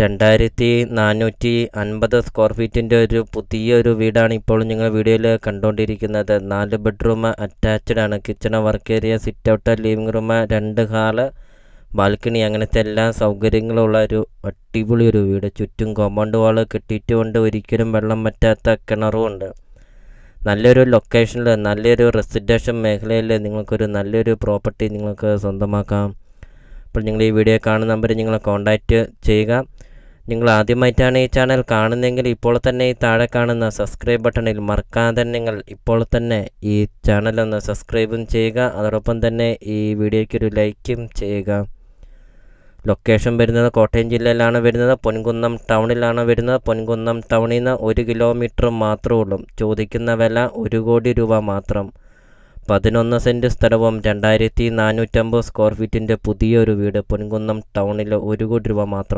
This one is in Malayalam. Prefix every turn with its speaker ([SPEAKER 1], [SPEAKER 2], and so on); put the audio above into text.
[SPEAKER 1] രണ്ടായിരത്തി നാനൂറ്റി അൻപത് സ്ക്വയർ ഫീറ്റിന്റെ ഒരു പുതിയൊരു വീടാണ് ഇപ്പോൾ നിങ്ങൾ വീഡിയോയിൽ കണ്ടുകൊണ്ടിരിക്കുന്നത്. നാല് ബെഡ്റൂം അറ്റാച്ച്ഡ് ആണ്. Kitchen work area sit out living room രണ്ട് ഹാൾ ബാൽക്കണി അങ്ങനത്തെ എല്ലാ സൗകര്യങ്ങളുള്ള ഒരു അടിപൊളി ഒരു വീട്. ചുറ്റും കോമ്പൗണ്ട് വാൾ കെട്ടിയിട്ടുകൊണ്ട് ഒരിക്കലും വെള്ളം പറ്റാത്ത കിണറും ഉണ്ട്. നല്ലൊരു ലൊക്കേഷനിൽ നല്ലൊരു റെസിഡൻഷ്യൽ മേഖലയിൽ നിങ്ങൾക്കൊരു നല്ലൊരു പ്രോപ്പർട്ടി നിങ്ങൾക്ക് സ്വന്തമാക്കാം. അപ്പോൾ നിങ്ങൾ ഈ വീഡിയോ കാണുന്ന നമ്പർ നിങ്ങളെ കോൺടാക്റ്റ് ചെയ്യുക. നിങ്ങൾ ആദ്യമായിട്ടാണ് ഈ ചാനൽ കാണുന്നതെങ്കിൽ ഇപ്പോൾ തന്നെ ഈ താഴെ കാണുന്ന സബ്സ്ക്രൈബ് ബട്ടണിൽ മറക്കാതെ നിങ്ങൾ ഇപ്പോൾ തന്നെ ഈ ചാനൽ ഒന്ന് സബ്സ്ക്രൈബും ചെയ്യുക. അതോടൊപ്പം തന്നെ ഈ വീഡിയോയ്ക്ക് ഒരു ലൈക്കും ചെയ്യുക. ലൊക്കേഷൻ വരുന്നത് കോട്ടയം ജില്ലയിലാണ് വരുന്നത്. പൊൻകുന്നം ടൗണിലാണ് വരുന്നത്. പൊൻകുന്നം ടൗണിൽ നിന്ന് ഒരു കിലോമീറ്റർ മാത്രമേ ഉള്ളൂ. ചോദിക്കുന്ന വില ഒരു കോടി രൂപ മാത്രം. പതിനൊന്ന് സെന്റ് സ്ഥലവും രണ്ടായിരത്തി നാനൂറ്റമ്പത് സ്ക്വയർ ഫീറ്റിന്റെ പുതിയൊരു വീട് പൊൻകുന്നം ടൗണിൽ ഒരു കോടി രൂപ മാത്രം.